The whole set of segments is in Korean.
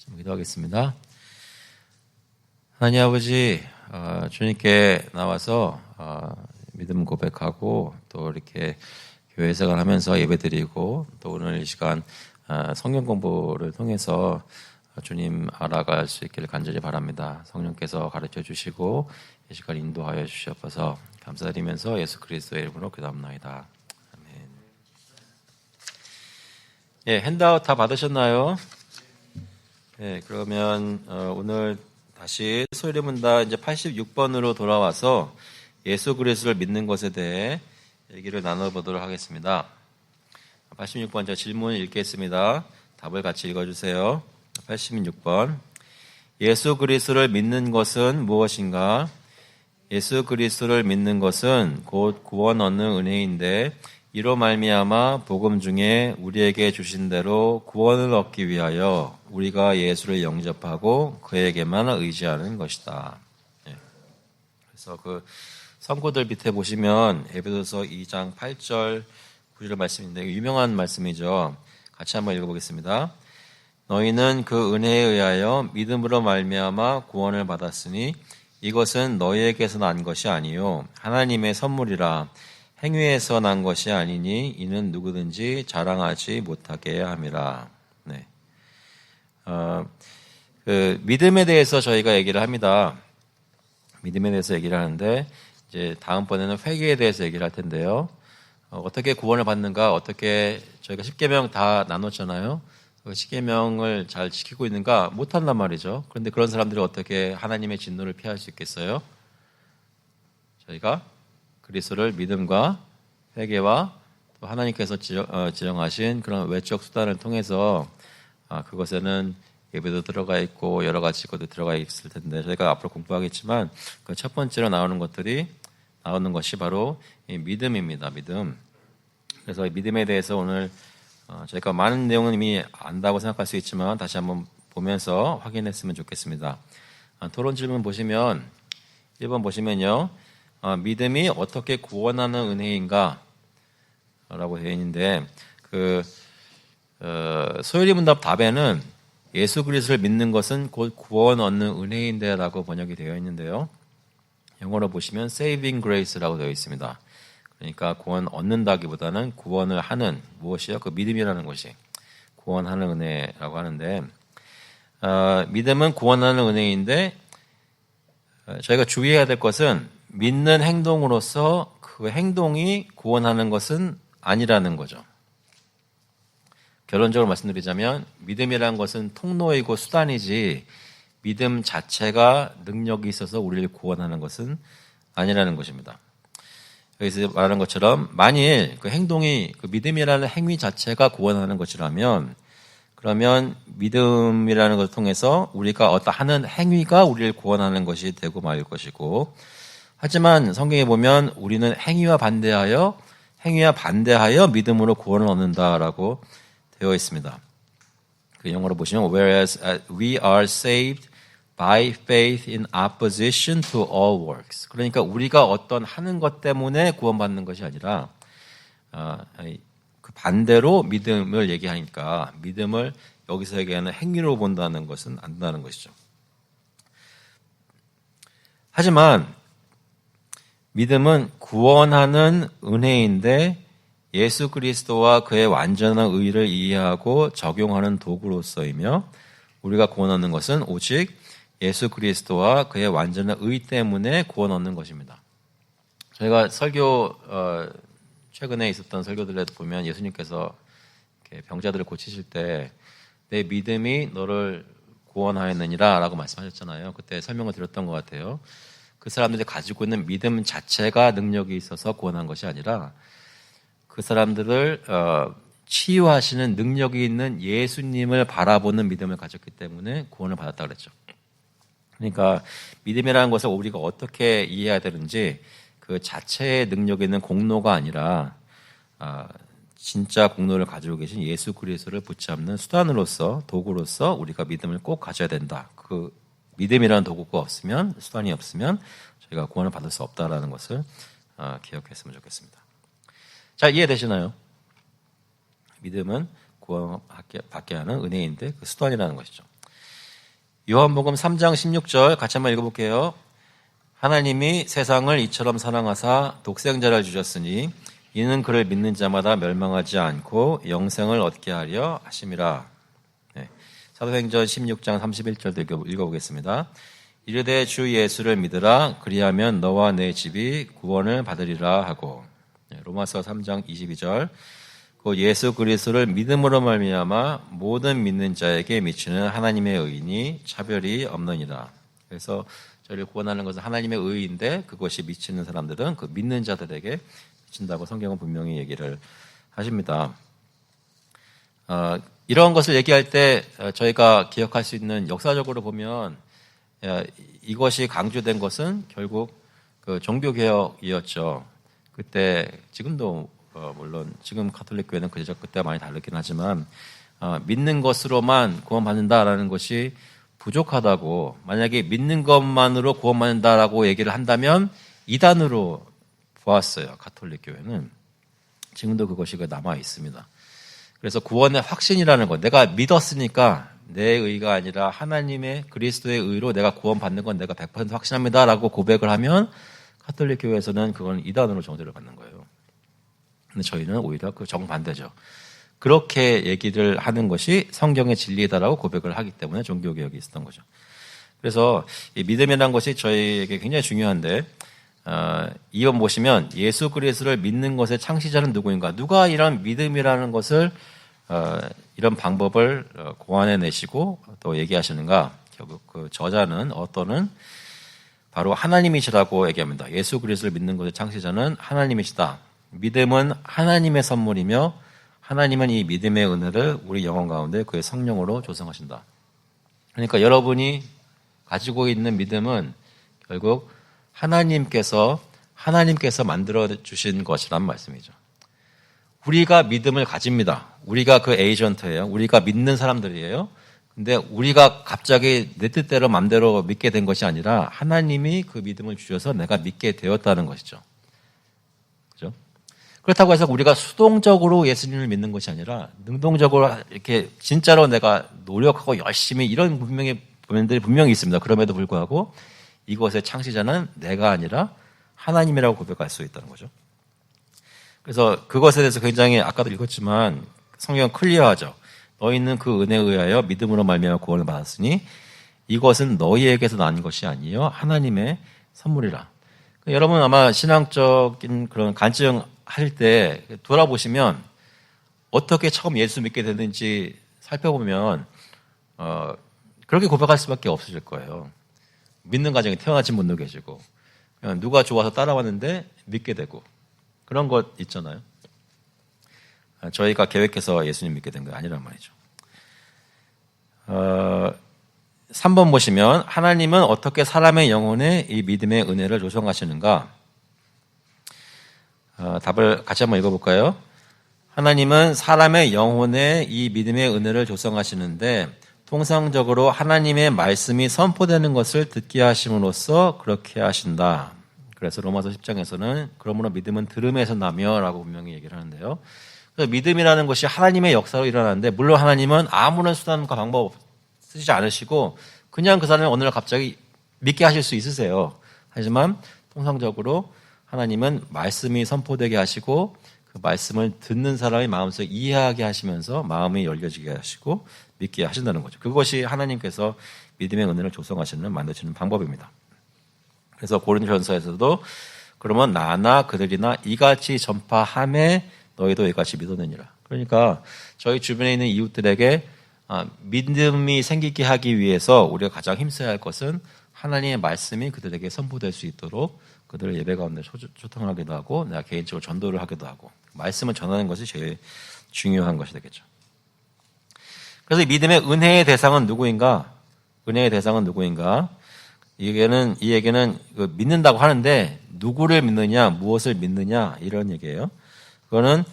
좀 기도하겠습니다. 하나님 아버지, 어, 주님께 나와서 어, 믿음 고백하고 또 이렇게 교회 생활하면서 예배드리고 또 오늘 이 시간 어, 성경 공부를 통해서 주님 알아갈 수 있기를 간절히 바랍니다. 성령께서 가르쳐 주시고 이 시간 인도하여 주시옵소서 감사드리면서 예수 그리스도의 이름으로 기도합니다. 아멘. 예, 핸드아웃 다 받으셨나요? 네, 그러면 어, 오늘 다시 소리문다 이제 86번으로 돌아와서 예수 그리스도를 믿는 것에 대해 얘기를 나눠보도록 하겠습니다. 86번 제 질문 읽겠습니다. 답을 같이 읽어주세요. 86번 예수 그리스도를 믿는 것은 무엇인가? 예수 그리스도를 믿는 것은 곧 구원 얻는 은혜인데 이로 말미암아 복음 중에 우리에게 주신 대로 구원을 얻기 위하여 우리가 예수를 영접하고 그에게만 의지하는 것이다. 예. 그래서 그 선고들 밑에 보시면 에베소서 2장 8절 9절 말씀인데 유명한 말씀이죠. 같이 한번 읽어보겠습니다. 너희는 그 은혜에 의하여 믿음으로 말미암아 구원을 받았으니 이것은 너희에게서 난 것이 아니요 하나님의 선물이라 행위에서 난 것이 아니니 이는 누구든지 자랑하지 못하게 함이라. 네. 어, 그 믿음에 대해서 저희가 얘기를 합니다. 믿음에 대해서 얘기를 하는데 이제 다음번에는 회개에 대해서 얘기를 할 텐데요. 어, 떻게 구원을 받는가, 어떻게 저희가 십계명 다 나눴잖아요. 그 십계명을 잘 지키고 있는가 못한단 말이죠. 그런데 그런 사람들이 어떻게 하나님의 진노를 피할 수 있겠어요? 저희가 그리스도를 믿음과 회개와 또 하나님께서 어, 지정하신 그런 외적 수단을 통해서 아, 그것에는 예배도 들어가 있고 여러 가지 것도 들어가 있을 텐데 저희가 앞으로 공부하겠지만 그 첫 번째로 나오는 것들이 나오는 것이 바로 믿음입니다. 믿음. 그래서 믿음에 대해서 오늘 어, 저희가 많은 내용은 이미 안다고 생각할 수 있지만 다시 한번 보면서 확인했으면 좋겠습니다. 아, 토론 질문 보시면 1번 보시면요. 어, 믿음이 어떻게 구원하는 은혜인가? 라고 되어 있는데, 그, 어, 소요리 문답 답에는 예수 그리스도를 믿는 것은 곧 구원 얻는 은혜인데 라고 번역이 되어 있는데요. 영어로 보시면 saving grace라고 되어 있습니다. 그러니까 구원 얻는다기보다는 구원을 하는 무엇이요? 그 믿음이라는 것이 구원하는 은혜라고 하는데, 어, 믿음은 구원하는 은혜인데, 어, 저희가 주의해야 될 것은 믿는 행동으로서 그 행동이 구원하는 것은 아니라는 거죠. 결론적으로 말씀드리자면 믿음이라는 것은 통로이고 수단이지 믿음 자체가 능력이 있어서 우리를 구원하는 것은 아니라는 것입니다. 여기서 말하는 것처럼 만일 그 행동이 그 믿음이라는 행위 자체가 구원하는 것이라면 그러면 믿음이라는 것을 통해서 우리가 어떠 하는 행위가 우리를 구원하는 것이 되고 말 것이고 하지만 성경에 보면 우리는 행위와 반대하여 행위와 반대하여 믿음으로 구원을 얻는다라고 되어 있습니다. 그 영어로 보시면 whereas we are saved by faith in opposition to all works. 그러니까 우리가 어떤 하는 것 때문에 구원받는 것이 아니라 어, 그 반대로 믿음을 얘기하니까 믿음을 여기서 얘기하는 행위로 본다는 것은 안 된다는 것이죠. 하지만 믿음은 구원하는 은혜인데 예수 그리스도와 그의 완전한 의를 이해하고 적용하는 도구로서이며 우리가 구원 얻는 것은 오직 예수 그리스도와 그의 완전한 의 때문에 구원 얻는 것입니다. 저희가 설교 어, 최근에 있었던 설교들에 보면 예수님께서 병자들을 고치실 때 내 믿음이 너를 구원하였느니라라고 말씀하셨잖아요. 그때 설명을 드렸던 것 같아요. 그 사람들이 가지고 있는 믿음 자체가 능력이 있어서 구원한 것이 아니라 그 사람들을 어, 치유하시는 능력이 있는 예수님을 바라보는 믿음을 가졌기 때문에 구원을 받았다 그랬죠. 그러니까 믿음이라는 것을 우리가 어떻게 이해해야 되는지 그 자체의 능력 있는 공로가 아니라 아, 진짜 공로를 가지고 계신 예수 그리스도를 붙잡는 수단으로서 도구로서 우리가 믿음을 꼭 가져야 된다. 그 믿음이라는 도구가 없으면 수단이 없으면 저희가 구원을 받을 수 없다라는 것을 어, 기억했으면 좋겠습니다. 자 이해되시나요? 믿음은 구원받게 하는 은혜인데 그 수단이라는 것이죠. 요한복음 3장 16절 같이 한번 읽어볼게요. 하나님이 세상을 이처럼 사랑하사 독생자를 주셨으니 이는 그를 믿는 자마다 멸망하지 않고 영생을 얻게 하려 하심이라. 네. 사도행전 16장 31절도 읽어보겠습니다. 이르되 주 예수를 믿으라 그리하면 너와 내 집이 구원을 받으리라 하고 네. 로마서 3장 22절 그 예수 그리스도를 믿음으로 말미암아 모든 믿는 자에게 미치는 하나님의 의인이 차별이 없느니라. 그래서 저희를 구원하는 것은 하나님의 의인데 그것이 미치는 사람들은 그 믿는 자들에게 미친다고 성경은 분명히 얘기를 하십니다. 어, 이런 것을 얘기할 때 어, 저희가 기억할 수 있는 역사적으로 보면 어, 이것이 강조된 것은 결국 그 종교개혁이었죠. 그때 지금도 어, 물론 지금 카톨릭 교회는 그저 그때 많이 다르긴 하지만 어, 믿는 것으로만 구원받는다라는 것이 부족하다고 만약에 믿는 것만으로 구원받는다라고 얘기를 한다면 이단으로 보았어요 카톨릭 교회는 지금도 그것이 그 남아 있습니다. 그래서 구원의 확신이라는 것 내가 믿었으니까 내 의가 아니라 하나님의 그리스도의 의로 내가 구원받는 건 내가 100% 확신합니다라고 고백을 하면 카톨릭 교회에서는 그건 이단으로 정죄를 받는 거예요. 근데 저희는 오히려 그 정반대죠. 그렇게 얘기를 하는 것이 성경의 진리다라고 고백을 하기 때문에 종교개혁이 있었던 거죠. 그래서 이 믿음이라는 것이 저희에게 굉장히 중요한데 어, 이번 보시면 예수 그리스도를 믿는 것의 창시자는 누구인가? 누가 이런 믿음이라는 것을 어, 이런 방법을 어, 고안해 내시고 또 얘기하시는가? 결국 그 저자는 어떤은 바로 하나님이시라고 얘기합니다. 예수 그리스도를 믿는 것의 창시자는 하나님이시다. 믿음은 하나님의 선물이며 하나님은 이 믿음의 은혜를 우리 영혼 가운데 그의 성령으로 조성하신다. 그러니까 여러분이 가지고 있는 믿음은 결국 하나님께서 하나님께서 만들어 주신 것이란 말씀이죠. 우리가 믿음을 가집니다. 우리가 그 에이전트예요. 우리가 믿는 사람들이에요. 근데 우리가 갑자기 내 뜻대로 마음대로 믿게 된 것이 아니라 하나님이 그 믿음을 주셔서 내가 믿게 되었다는 것이죠. 그렇다고 해서 우리가 수동적으로 예수님을 믿는 것이 아니라 능동적으로 이렇게 진짜로 내가 노력하고 열심히 이런 분명히 부면들이 분명히 있습니다. 그럼에도 불구하고 이것의 창시자는 내가 아니라 하나님이라고 고백할 수 있다는 거죠. 그래서 그것에 대해서 굉장히 아까도 읽었지만 성경은 클리어하죠. 너희는 그 은혜에 의하여 믿음으로 말미암아 구원을 받았으니 이것은 너희에게서 난 것이 아니요 하나님의 선물이라. 여러분 아마 신앙적인 그런 간증 할 때 돌아보시면 어떻게 처음 예수 믿게 됐는지 살펴보면 어, 그렇게 고백할 수밖에 없으실 거예요. 믿는 가정에 태어나신 분도 계시고 누가 좋아서 따라왔는데 믿게 되고 그런 것 있잖아요. 아, 저희가 계획해서 예수님 믿게 된거 아니란 말이죠. 어, 3번 보시면 하나님은 어떻게 사람의 영혼에 이 믿음의 은혜를 조성하시는가? 어, 답을 같이 한번 읽어볼까요? 하나님은 사람의 영혼에 이 믿음의 은혜를 조성하시는데 통상적으로 하나님의 말씀이 선포되는 것을 듣게 하심으로써 그렇게 하신다. 그래서 로마서 10장에서는 그러므로 믿음은 들음에서 나며라고 분명히 얘기를 하는데요. 그래서 믿음이라는 것이 하나님의 역사로 일어나는데 물론 하나님은 아무런 수단과 방법 쓰지 않으시고 그냥 그 어느 날 갑자기 믿게 하실 수 있으세요. 하지만 통상적으로 하나님은 말씀이 선포되게 하시고 그 말씀을 듣는 사람의 마음속에 이해하게 하시면서 마음이 열려지게 하시고 믿게 하신다는 거죠. 그것이 하나님께서 믿음의 은혜를 조성하시는 만드시는 방법입니다. 그래서 고린도전서에서도 그러면 나나 그들이나 이같이 전파함에 너희도 이같이 믿었느니라. 그러니까 저희 주변에 있는 이웃들에게 아, 믿음이 생기게 하기 위해서 우리가 가장 힘써야 할 것은 하나님의 말씀이 그들에게 선포될 수 있도록 그들을 예배 가운데 초청하기도 하고 내가 개인적으로 전도를 하기도 하고 말씀을 전하는 것이 제일 중요한 것이 되겠죠. 그래서 믿음의 은혜의 대상은 누구인가? 은혜의 대상은 누구인가? 이게는 이 얘기는 그 믿는다고 하는데 누구를 믿느냐, 무엇을 믿느냐 이런 얘기예요. 그거는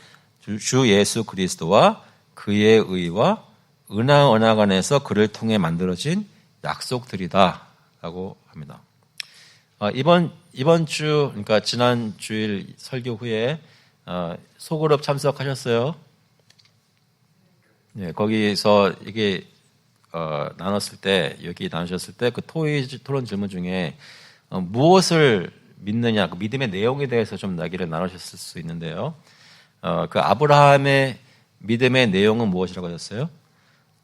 주 예수 그리스도와 그의 의와 은하 언약 안에서 그를 통해 만들어진 약속들이다라고 합니다. 아, 이번 이번 주 그러니까 지난 주일 설교 후에 어, 소그룹 참석하셨어요? 네, 거기서 이게 어, 나눴을 때 여기 나누셨을 때 그 토의 토론 질문 중에 어, 무엇을 믿느냐 그 믿음의 내용에 대해서 좀 이야기를 나누셨을 수 있는데요. 어, 그 아브라함의 믿음의 내용은 무엇이라고 하셨어요?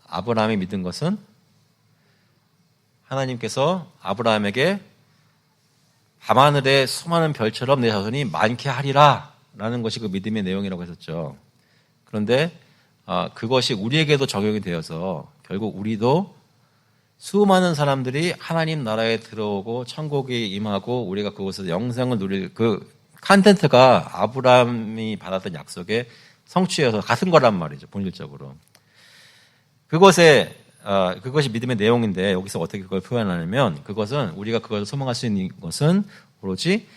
아브라함이 믿은 것은 하나님께서 아브라함에게 밤하늘에 수많은 별처럼 내 자손이 많게 하리라 라는 것이 그 믿음의 내용이라고 했었죠. 그런데 어, 그것이 우리에게도 적용이 되어서 결국 우리도 수많은 사람들이 하나님 나라에 들어오고 천국에 임하고 우리가 그곳에서 영생을 누릴 그 컨텐트가 아브라함이 받았던 약속의 성취여서 같은 거란 말이죠 본질적으로. 그것에 어, 그것이 믿음의 내용인데 여기서 어떻게 그걸 표현하냐면 그것은 우리가 그것을 소망할 수 있는 것은 오로지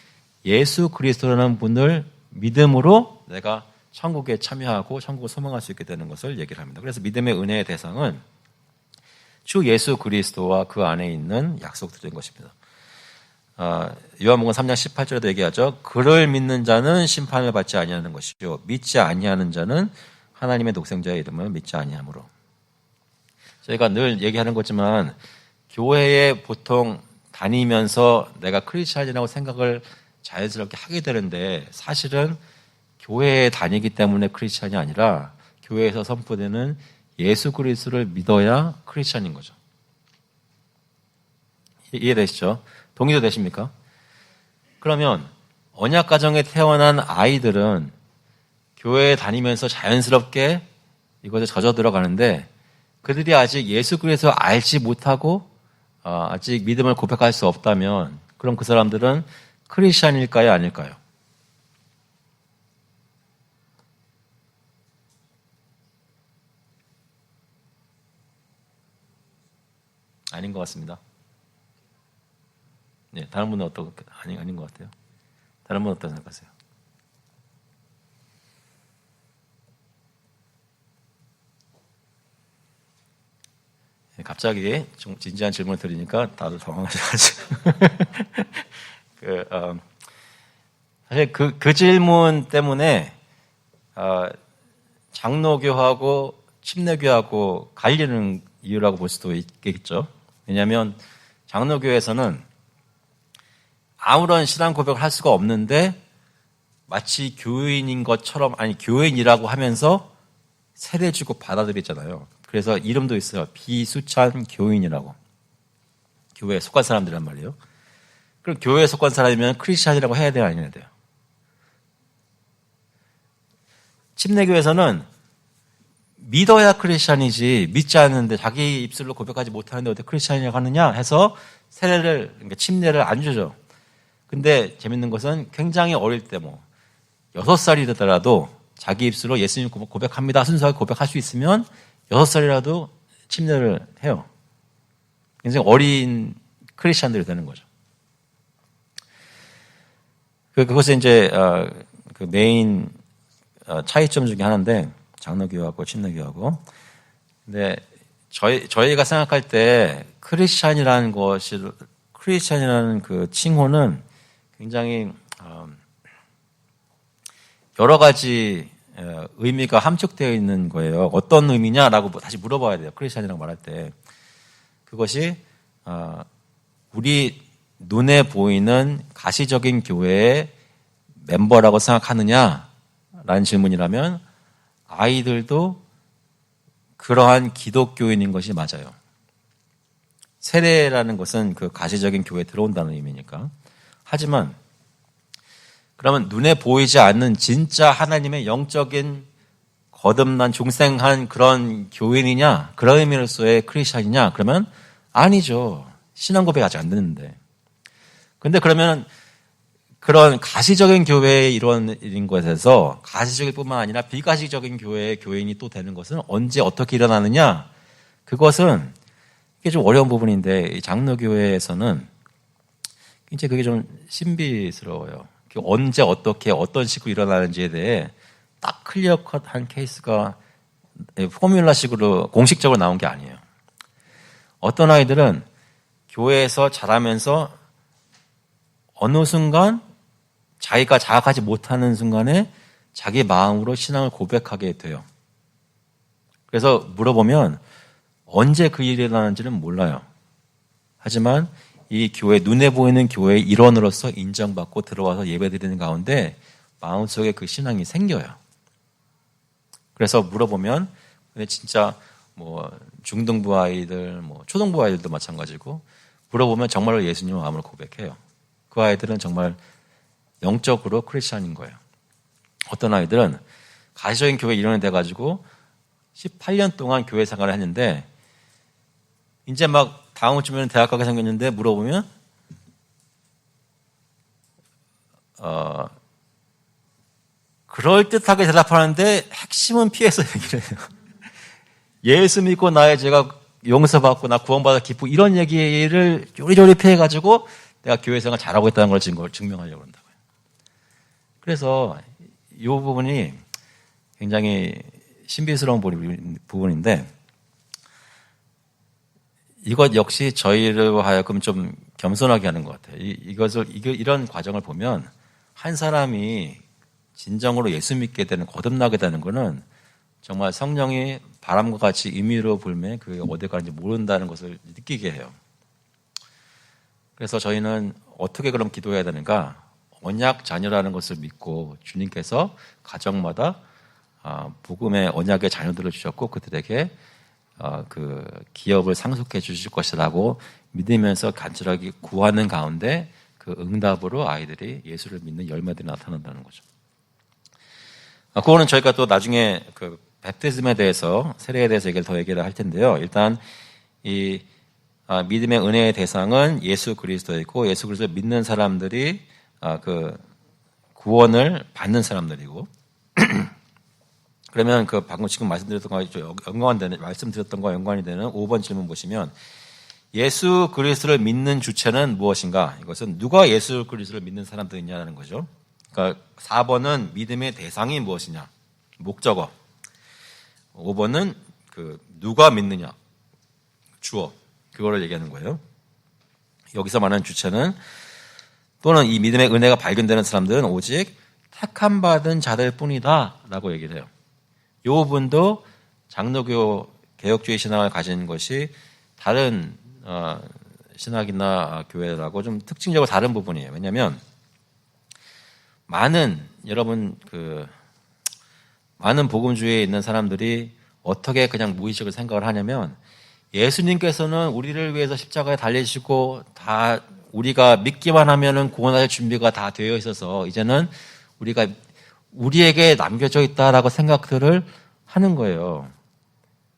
예수 그리스도라는 분을 믿음으로 내가 천국에 참여하고 천국을 소망할 수 있게 되는 것을 얘기를 합니다. 그래서 믿음의 은혜의 대상은 주 예수 그리스도와 그 안에 있는 약속들인 것입니다. 어, 요한복음 3장 18절에도 얘기하죠. 그를 믿는 자는 심판을 받지 아니하는 것이요 믿지 아니하는 자는 하나님의 독생자의 이름을 믿지 아니하므로. 저희가 늘 얘기하는 거지만 교회에 보통 다니면서 내가 크리스찬이라고 생각을 자연스럽게 하게 되는데 사실은 교회에 다니기 때문에 크리스찬이 아니라 교회에서 선포되는 예수 그리스도를 믿어야 크리스찬인 거죠. 이해되시죠? 동의도 되십니까? 그러면 언약 가정에 태어난 아이들은 교회에 다니면서 자연스럽게 이것에 젖어 들어가는데 그들이 아직 예수 그리스도 알지 못하고 어, 아직 믿음을 고백할 수 없다면 그럼 그 사람들은 크리스찬일까요, 아닐까요? 아닌 것 같습니다. 네, 다른 분은 어떤 아니 아닌 것 같아요. 다른 분은 어떤 생각하세요? 네, 갑자기 좀 진지한 질문을 드리니까 다들 당황하셔가지고 그 어, 사실 그, 그 질문 때문에 어, 장로교하고 침례교하고 갈리는 이유라고 볼 수도 있겠죠. 왜냐하면 장로교에서는 아무런 신앙 고백을 할 수가 없는데 마치 교인인 것처럼 아니 교인이라고 하면서 세례 주고 받아들이잖아요. 그래서 이름도 있어요. 비수찬 교인이라고. 교회에 속한 사람들이란 말이에요. 그럼 교회에 속한 사람이면 크리스찬이라고 해야 돼요, 아니야 돼요? 침례교에서는 믿어야 크리스찬이지 믿지 않는데 자기 입술로 고백하지 못하는데 어떻게 크리스찬이라고 하느냐 해서 세례를 그러니까 침례를 안 주죠. 근데 재밌는 것은 굉장히 어릴 때 뭐 여섯 살이 되더라도 자기 입술로 예수님 고백합니다. 순수하게 고백할 수 있으면 여섯 살이라도 침례를 해요. 굉장히 어린 크리스찬들이 되는 거죠. 그, 그것이 이제 어, 그 메인 어, 차이점 중에 하나인데 장로교하고 침례교하고. 근데 저희 저희가 생각할 때 크리스찬이라는 것이 크리스찬이라는 그 칭호는 굉장히 어, 여러 가지 의미가 함축되어 있는 거예요. 어떤 의미냐라고 뭐 다시 물어봐야 돼요. 크리스찬이라고 말할 때 그것이 어, 우리 눈에 보이는 가시적인 교회의 멤버라고 생각하느냐라는 질문이라면 아이들도 그러한 기독교인인 것이 맞아요. 세례라는 것은 그 가시적인 교회에 들어온다는 의미니까. 하지만 그러면 눈에 보이지 않는 진짜 하나님의 영적인 거듭난 중생한 그런 교인이냐 그런 의미로서의 크리스천이냐 그러면 아니죠 신앙 고백 아직 안 됐는데 근데 그러면 그런 가시적인 교회의 일원인 것에서 가시적일 뿐만 아니라 비가시적인 교회의 교인이 또 되는 것은 언제 어떻게 일어나느냐? 그것은 이게 좀 어려운 부분인데 장로교회에서는 이제 그게 좀 신비스러워요. 언제 어떻게 어떤 식으로 일어나는지에 대해 딱 클리어컷한 케이스가 포뮬라식으로 공식적으로 나온 게 아니에요. 어떤 아이들은 교회에서 자라면서 어느 순간 자기가 자각하지 못하는 순간에 자기 마음으로 신앙을 고백하게 돼요. 그래서 물어보면 언제 그 일이 일어나는지는 몰라요. 하지만 이 교회 눈에 보이는 교회의 일원으로서 인정받고 들어와서 예배 드리는 가운데 마음속에 그 신앙이 생겨요. 그래서 물어보면 근데 진짜 뭐 중등부 아이들, 뭐 초등부 아이들도 마찬가지고 물어보면 정말로 예수님 마음을 고백해요. 그 아이들은 정말 영적으로 크리스천인 거예요. 어떤 아이들은 가시적인 교회 일원이 돼가지고 18년 동안 교회 생활을 했는데 이제 막 다음 주면 대학 가게 생겼는데 물어보면 어 그럴 듯하게 대답하는데 핵심은 피해서 얘기를 해요. 예수 믿고 나의 죄가 용서받고 나 구원받아 기쁘고 이런 얘기를 요리조리 피해가지고 내가 교회 생활 잘하고 있다는 걸 증명하려고 한다고요. 그래서 이 부분이 굉장히 신비스러운 부분인데 이것 역시 저희를 하여금 좀 겸손하게 하는 것 같아요. 이, 것을 이런 과정을 보면 한 사람이 진정으로 예수 믿게 되는 거듭나게 되는 것은 정말 성령이 바람과 같이 임의로 불매 그 어디 가는지 모른다는 것을 느끼게 해요. 그래서 저희는 어떻게 그럼 기도해야 되는가? 언약 자녀라는 것을 믿고 주님께서 가정마다 아, 복음의 언약의 자녀들을 주셨고 그들에게 어, 그 기업을 상속해 주실 것이라고 믿으면서 간절하게 구하는 가운데 그 응답으로 아이들이 예수를 믿는 열매들이 나타난다는 거죠. 아, 그거는 저희가 또 나중에 그 베프티즘에 대해서 세례에 대해서 얘기를 더 얘기를 할 텐데요. 일단 이 아, 믿음의 은혜의 대상은 예수 그리스도이고 예수 그리스도를 믿는 사람들이 아, 그 구원을 받는 사람들이고 그러면 그 방금 지금 말씀드렸던 거 연관이 되는 말씀드렸던 거 연관이 되는 5번 질문 보시면 예수 그리스도를 믿는 주체는 무엇인가? 이것은 누가 예수 그리스도를 믿는 사람들이냐는 거죠. 그러니까 4번은 믿음의 대상이 무엇이냐? 목적어. 5번은 그 누가 믿느냐? 주어. 그거를 얘기하는 거예요. 여기서 말하는 주체는 또는 이 믿음의 은혜가 발견되는 사람들은 오직 택함 받은 자들 뿐이다라고 얘기를 해요. 이 부분도 장로교 개혁주의 신앙을 가진 것이 다른 어, 신학이나 교회라고 좀 특징적으로 다른 부분이에요. 왜냐하면 많은 여러분 그 많은 복음주의에 있는 사람들이 어떻게 그냥 무의식을 생각을 하냐면 예수님께서는 우리를 위해서 십자가에 달리시고 다 우리가 믿기만 하면은 구원할 준비가 다 되어 있어서 이제는 우리가 우리에게 남겨져 있다라고 생각들을 하는 거예요.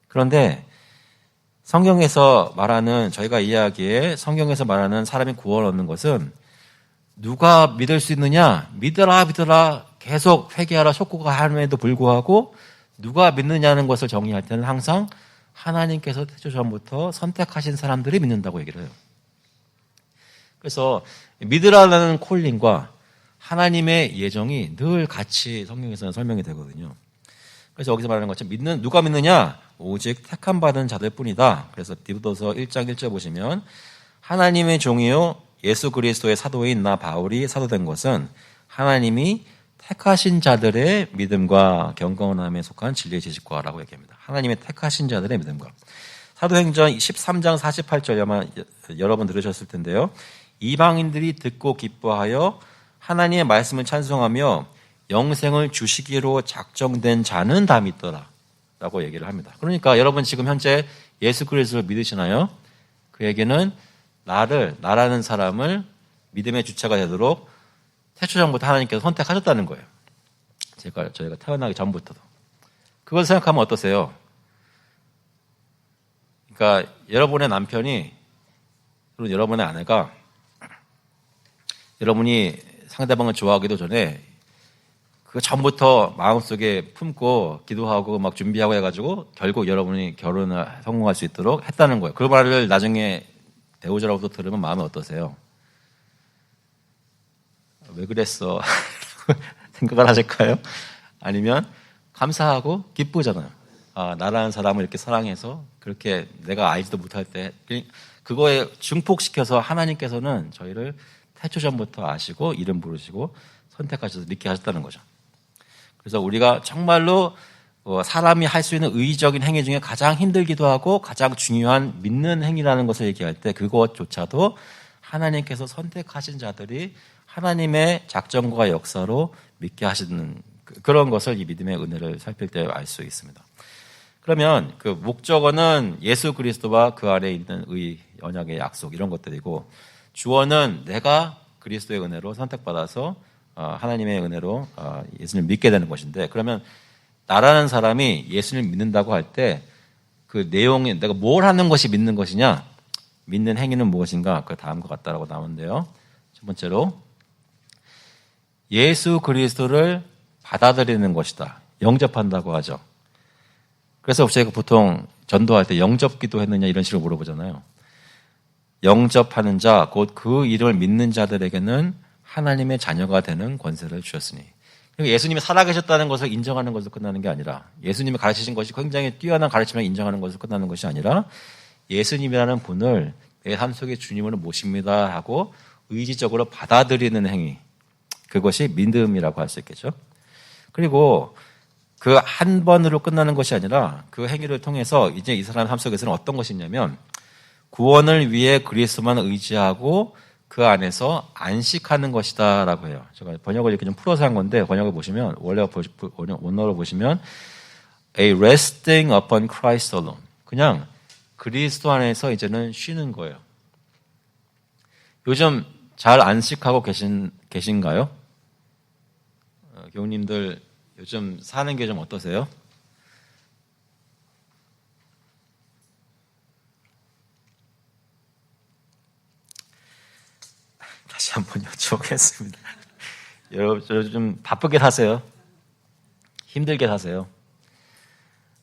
그런데 성경에서 말하는 저희가 이야기에 성경에서 말하는 사람이 구원 얻는 것은 누가 믿을 수 있느냐? 믿어라 믿어라 계속 회개하라 속고가 함에도 불구하고 누가 믿느냐는 것을 정의할 때는 항상 하나님께서 태초 전부터 선택하신 사람들이 믿는다고 얘기를 해요. 그래서 믿으라는 콜링과 하나님의 예정이 늘 같이 성경에서는 설명이 되거든요. 그래서 여기서 말하는 것처럼 믿는 누가 믿느냐? 오직 택함 받은 자들 뿐이다. 그래서 디브도서 1장 1절 보시면 하나님의 종이요 예수 그리스도의 사도인 나 바울이 사도된 것은 하나님이 택하신 자들의 믿음과 경건함에 속한 진리의 지식과라고 얘기합니다. 하나님의 택하신 자들의 믿음과. 사도행전 13장 48절 아마 여러 번 들으셨을 텐데요. 이방인들이 듣고 기뻐하여 하나님의 말씀을 찬송하며 영생을 주시기로 작정된 자는 다 믿더라. 라고 얘기를 합니다. 그러니까 여러분 지금 현재 예수 그리스도를 믿으시나요? 그 얘기는 나를, 나라는 사람을 믿음의 주체가 되도록 태초전부터 하나님께서 선택하셨다는 거예요. 제가, 저희가 태어나기 전부터도. 그걸 생각하면 어떠세요? 그러니까 여러분의 남편이, 그리고 여러분의 아내가 여러분이 상대방을 좋아하기도 전에 그 전부터 마음속에 품고 기도하고 막 준비하고 해가지고 결국 여러분이 결혼을 성공할 수 있도록 했다는 거예요. 그 말을 나중에 배우자로부터 들으면 마음이 어떠세요? 왜 그랬어? 생각을 하실까요? 아니면 감사하고 기쁘잖아요. 아, 나라는 사람을 이렇게 사랑해서 그렇게 내가 알지도 못할 때 그거에 증폭시켜서 하나님께서는 저희를 태초 전부터 아시고 이름 부르시고 선택하셔서 믿게 하셨다는 거죠. 그래서 우리가 정말로 어, 사람이 할 수 있는 의적인 행위 중에 가장 힘들기도 하고 가장 중요한 믿는 행위라는 것을 얘기할 때 그것조차도 하나님께서 선택하신 자들이 하나님의 작정과 역사로 믿게 하시는 그, 그런 것을 이 믿음의 은혜를 살필 때 알 수 있습니다. 그러면 그 목적어는 예수 그리스도와 그 아래 있는 의, 언약의 약속 이런 것들이고 주어는 내가 그리스도의 은혜로 선택받아서 어, 하나님의 은혜로 어, 예수님을 믿게 되는 것인데 그러면 나라는 사람이 예수님을 믿는다고 할 때 그 내용이 내가 뭘 하는 것이 믿는 것이냐 믿는 행위는 무엇인가 그 다음과 같다라고 나오는데요. 첫 번째로 예수 그리스도를 받아들이는 것이다. 영접한다고 하죠. 그래서 제가 보통 전도할 때 영접 기도 했느냐 이런 식으로 물어보잖아요. 영접하는 자, 곧 그 이름을 믿는 자들에게는 하나님의 자녀가 되는 권세를 주셨으니. 예수님이 살아계셨다는 것을 인정하는 것으로 끝나는 게 아니라 예수님이 가르치신 것이 굉장히 뛰어난 가르침을 인정하는 것으로 끝나는 것이 아니라 예수님이라는 분을 내 삶 속에 주님으로 모십니다 하고 의지적으로 받아들이는 행위. 그것이 믿음이라고 할 수 있겠죠. 그리고 그 한 번으로 끝나는 것이 아니라 그 행위를 통해서 이제 이 사람 삶 속에서는 어떤 것이 있냐면 구원을 위해 그리스도만 의지하고 그 안에서 안식하는 것이다라고 해요. 제가 번역을 이렇게 좀 풀어서 한 건데 번역을 보시면 원래 원어로 보시면 a resting upon Christ alone. 그냥 그리스도 안에서 이제는 쉬는 거예요. 요즘 잘 안식하고 계신 계신가요? 어, 교우님들 요즘 사는 게 좀 어떠세요? 다시 한번 여쭤보겠습니다. 여러분 좀 바쁘게 사세요. 힘들게 사세요.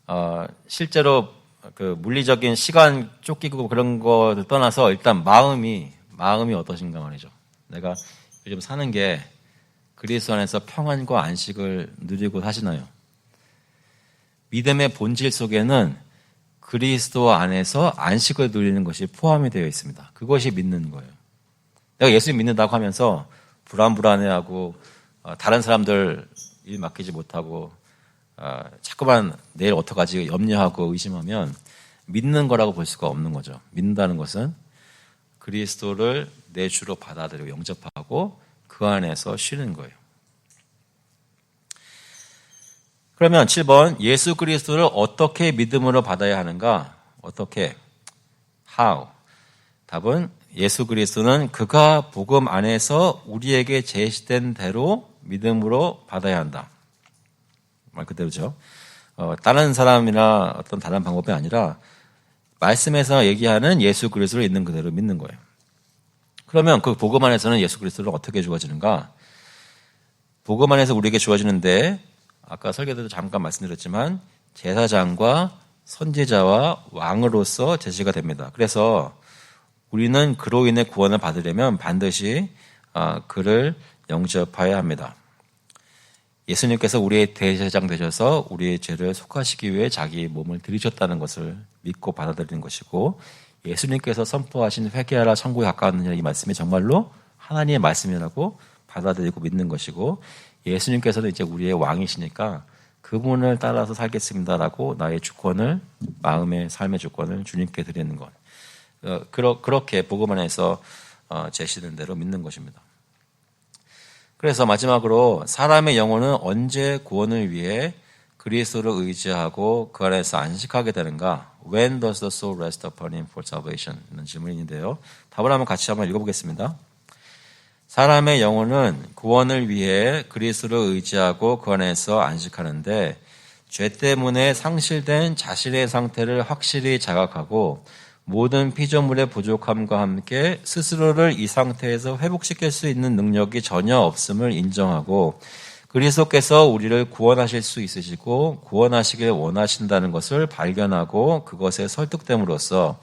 어, 실제로 그 물리적인 시간 쫓기고 그런 거를 떠나서 일단 마음이 마음이 어떠신가 말이죠. 내가 요즘 사는 게 그리스도 안에서 평안과 안식을 누리고 사시나요? 믿음의 본질 속에는 그리스도 안에서 안식을 누리는 것이 포함이 되어 있습니다. 그것이 믿는 거예요. 내가 예수님 믿는다고 하면서 불안불안해하고 어, 다른 사람들 일 맡기지 못하고 어, 자꾸만 내일 어떡하지 염려하고 의심하면 믿는 거라고 볼 수가 없는 거죠. 믿는다는 것은 그리스도를 내 주로 받아들이고 영접하고 그 안에서 쉬는 거예요. 그러면 7번 예수 그리스도를 어떻게 믿음으로 받아야 하는가? 어떻게? How? 답은 예수 그리스도는 그가 복음 안에서 우리에게 제시된 대로 믿음으로 받아야 한다. 말 그대로죠. 어, 다른 사람이나 어떤 다른 방법이 아니라 말씀에서 얘기하는 예수 그리스도를 있는 그대로 믿는 거예요. 그러면 그 복음 안에서는 예수 그리스도를 어떻게 주어지는가? 복음 안에서 우리에게 주어지는데 아까 설계 때도 잠깐 말씀드렸지만 제사장과 선지자와 왕으로서 제시가 됩니다. 그래서 우리는 그로 인해 구원을 받으려면 반드시 아, 그를 영접해야 합니다. 예수님께서 우리의 대제사장 되셔서 우리의 죄를 속하시기 위해 자기 몸을 들이셨다는 것을 믿고 받아들이는 것이고 예수님께서 선포하신 회개하라 천국에 가까웠느냐 이 말씀이 정말로 하나님의 말씀이라고 받아들이고 믿는 것이고 예수님께서는 이제 우리의 왕이시니까 그분을 따라서 살겠습니다라고 나의 주권을 마음의 삶의 주권을 주님께 드리는 것. 어, 그러, 그렇게 복음 안에서 어, 제시된 대로 믿는 것입니다. 그래서 마지막으로 사람의 영혼은 언제 구원을 위해 그리스도를 의지하고 그 안에서 안식하게 되는가? When does the soul rest upon him for salvation? 이런 질문인데요. 답을 한번 같이 한번 읽어보겠습니다. 사람의 영혼은 구원을 위해 그리스도를 의지하고 그 안에서 안식하는데 죄 때문에 상실된 자신의 상태를 확실히 자각하고 모든 피조물의 부족함과 함께 스스로를 이 상태에서 회복시킬 수 있는 능력이 전혀 없음을 인정하고 그리스도께서 우리를 구원하실 수 있으시고 구원하시길 원하신다는 것을 발견하고 그것에 설득됨으로써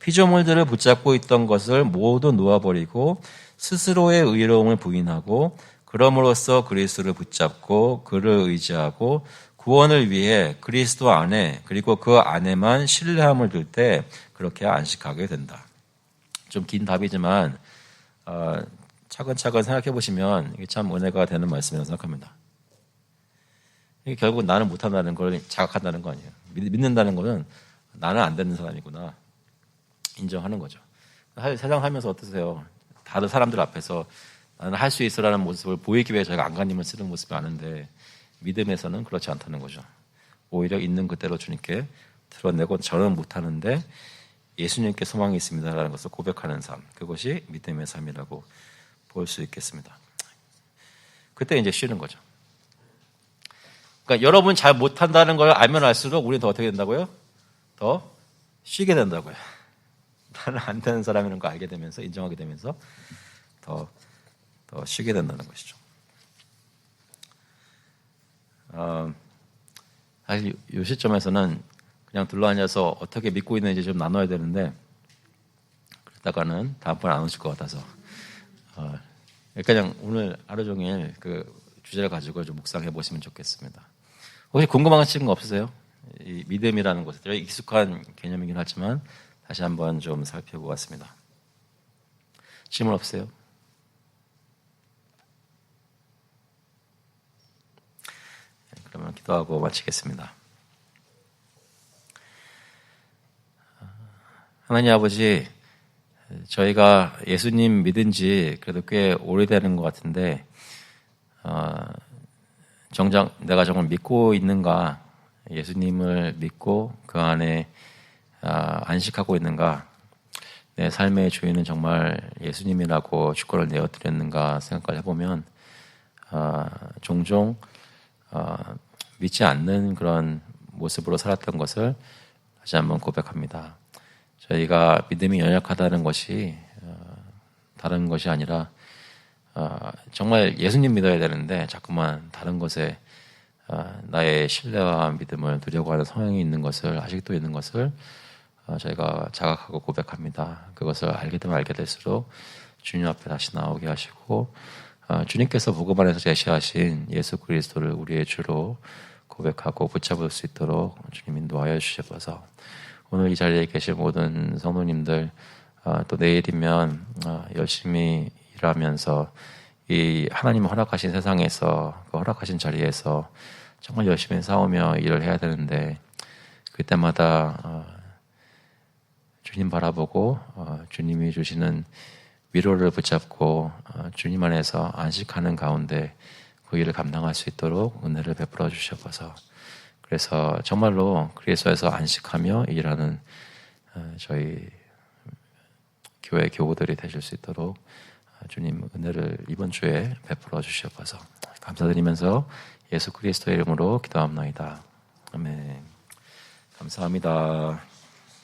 피조물들을 붙잡고 있던 것을 모두 놓아버리고 스스로의 의로움을 부인하고 그럼으로써 그리스도를 붙잡고 그를 의지하고 구원을 위해 그리스도 안에 그리고 그 안에만 신뢰함을 둘 때 그렇게 안식하게 된다. 좀 긴 답이지만 어, 차근차근 생각해 보시면 이게 참 은혜가 되는 말씀이라고 생각합니다. 이게 결국 나는 못한다는 걸 자각한다는 거 아니에요. 믿, 믿는다는 거는 나는 안 되는 사람이구나 인정하는 거죠. 세상 살면서 어떠세요? 다른 사람들 앞에서 나는 할 수 있어라는 모습을 보이기 위해 저희가 안간힘을 쓰는 모습이 많은데 믿음에서는 그렇지 않다는 거죠. 오히려 있는 그대로 주님께 드러내고 저는 못하는데 예수님께 소망이 있습니다라는 것을 고백하는 삶 그것이 믿음의 삶이라고 볼 수 있겠습니다. 그때 이제 쉬는 거죠. 그러니까 여러분 잘 못한다는 걸 알면 알수록 우리는 더 어떻게 된다고요? 더 쉬게 된다고요. 나는 안 되는 사람이라는 걸 알게 되면서 인정하게 되면서 더, 더 쉬게 된다는 것이죠. 어, 사실 이 시점에서는 그냥 둘러앉아서 어떻게 믿고 있는지 좀 나눠야 되는데 그러다가는 다음번에 안 오실 것 같아서 어, 그냥 오늘 하루 종일 그 주제를 가지고 좀 묵상해 보시면 좋겠습니다. 혹시 궁금하신 거 없으세요? 이 믿음이라는 것에 익숙한 개념이긴 하지만 다시 한번 좀 살펴보았습니다. 질문 없으세요? 네, 기도하고 마치겠습니다. 하나님 아버지, 저희가 예수님 믿은 지 그래도 꽤 오래되는 것 같은데, 어, 정작 내가 정말 믿고 있는가, 예수님을 믿고 그 안에 아, 안식하고 있는가, 내 삶의 주인은 정말 예수님이라고 주권을 내어드렸는가 생각을 해보면, 아, 종종 아, 믿지 않는 그런 모습으로 살았던 것을 다시 한번 고백합니다. 저희가 믿음이 연약하다는 것이 어, 다른 것이 아니라 어, 정말 예수님 믿어야 되는데 자꾸만 다른 것에 어, 나의 신뢰와 믿음을 두려고 하는 성향이 있는 것을 아직도 있는 것을 저희가 자각하고 고백합니다. 그것을 알게 되면 알게 될수록 주님 앞에 다시 나오게 하시고 주님께서 복음 안에서 제시하신 예수 그리스도를 우리의 주로 고백하고 붙잡을 수 있도록 주님 인도하여 주셔서. 오늘 이 자리에 계신 모든 성도님들 어, 또 내일이면 어, 열심히 일하면서 이 하나님 허락하신 세상에서 그 허락하신 자리에서 정말 열심히 싸우며 일을 해야 되는데 그때마다 어, 주님 바라보고 주님이 주시는 위로를 붙잡고 주님 안에서 안식하는 가운데 그 일을 감당할 수 있도록 은혜를 베풀어 주셔서 그래서 정말로 그리스도에서 안식하며 일하는 어, 저희 교회 교우들이 되실 수 있도록 어, 주님 은혜를 이번 주에 베풀어 주셔서 감사드리면서 예수 그리스도의 이름으로 기도합나이다. 아멘. 감사합니다.